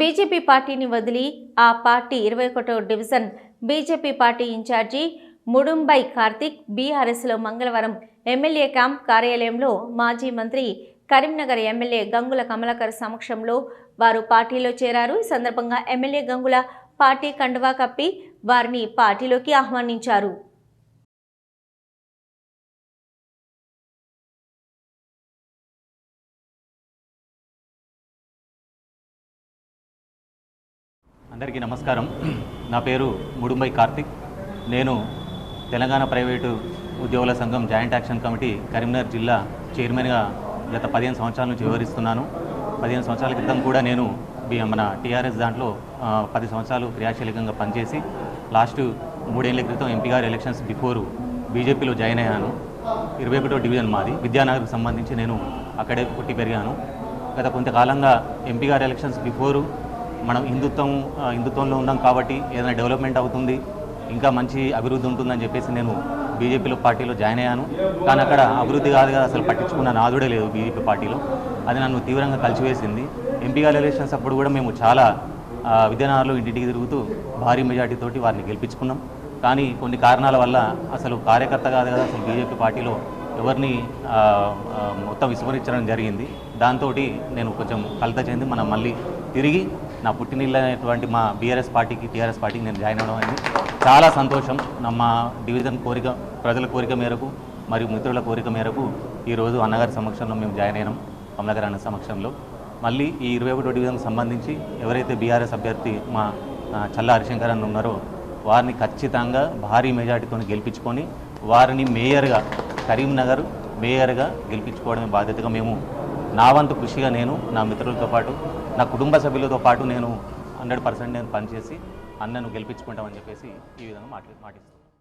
BJP పార్టీని వదిలి ఆ పార్టీ ఇరవై ఒకటో division BJP party incharge Mudumbai Karthik బీఆర్ఎస్లో మంగళవారం ఎమ్మెల్యే క్యాంప్ కార్యాలయంలో మాజీ మంత్రి కరీంనగర్ ఎమ్మెల్యే గంగుల కమలాకర్ సమక్షంలో వారు పార్టీలో చేరారు. ఈ సందర్భంగా ఎమ్మెల్యే గంగుల పార్టీ కండువా కప్పి వారిని పార్టీలోకి ఆహ్వానించారు. అందరికీ నమస్కారం. నా పేరు ముడుంబై కార్తిక్. నేను తెలంగాణ ప్రైవేటు ఉద్యోగుల సంఘం జాయింట్ యాక్షన్ కమిటీ కరీంనగర్ జిల్లా చైర్మన్గా గత పదిహేను సంవత్సరాల నుంచి వివరిస్తున్నాను పదిహేను సంవత్సరాల క్రితం కూడా నేను మన టీఆర్ఎస్ దాంట్లో పది సంవత్సరాలు క్రియాశీలకంగా పనిచేసి లాస్ట్ మూడేళ్ళ క్రితం ఎంపీ గారి ఎలక్షన్స్ బిఫోర్ బీజేపీలో జాయిన్ అయ్యాను. ఇరవై ఒకటో డివిజన్ మాది. విద్యానగర్కి సంబంధించి నేను అక్కడే పుట్టి పెరిగాను. గత కొంతకాలంగా ఎంపీ గారి ఎలక్షన్స్ బిఫోరు మనం హిందుత్వం హిందుత్వంలో ఉన్నాం కాబట్టి ఏదైనా డెవలప్మెంట్ అవుతుంది ఇంకా మంచి అభివృద్ధి ఉంటుందని చెప్పేసి నేను బీజేపీలో పార్టీలో జాయిన్ అయ్యాను. కానీ అక్కడ అభివృద్ధి కాదు కదా అసలు పట్టించుకున్న నాదుడే లేదు బీజేపీ పార్టీలో. అది నన్ను తీవ్రంగా కలిసివేసింది. ఎంపీగా ఎలక్షన్స్ అప్పుడు కూడా మేము చాలా ఆ, ఇంటింటికి తిరుగుతూ భారీ మెజార్టీతోటి వారిని గెలిపించుకున్నాం. కానీ కొన్ని కారణాల వల్ల అసలు కార్యకర్త కాదు కదా అసలు బీజేపీ పార్టీలో ఎవరిని మొత్తం విస్మరించడం జరిగింది. దాంతో నేను కొంచెం కలత చెంది మనం మళ్ళీ తిరిగి నా పుట్టినిల్లైనటువంటి మా బీఆర్ఎస్ పార్టీకి టీఆర్ఎస్ పార్టీకి నేను జాయిన్ అవ్వడం అయింది. చాలా సంతోషం. నా మా డివిజన్ కోరిక ప్రజల కోరిక మేరకు మరియు మిత్రుల కోరిక మేరకు ఈరోజు అన్నగారి సమక్షంలో మేము జాయిన్ అయినాం కమలాకర్ అన్న సమక్షంలో. మళ్ళీ ఈ ఇరవై ఒకటో డివిజన్కి సంబంధించి ఎవరైతే బీఆర్ఎస్ అభ్యర్థి మా చల్ల హరిశంకర్ అన్న ఉన్నారో వారిని ఖచ్చితంగా భారీ మెజార్టీతో గెలిపించుకొని వారిని మేయర్గా కరీంనగర్ మేయర్గా గెలిపించుకోవడమే బాధ్యతగా మేము నా వంతు కృషిగా నేను నా మిత్రులతో పాటు నా కుటుంబ సభ్యులతో పాటు నేను హండ్రెడ్ పర్సెంట్ నేను పనిచేసి అన్నను గెలిపించుకుంటామని చెప్పేసి ఈ విధంగా మాట్లా మాటిస్తాను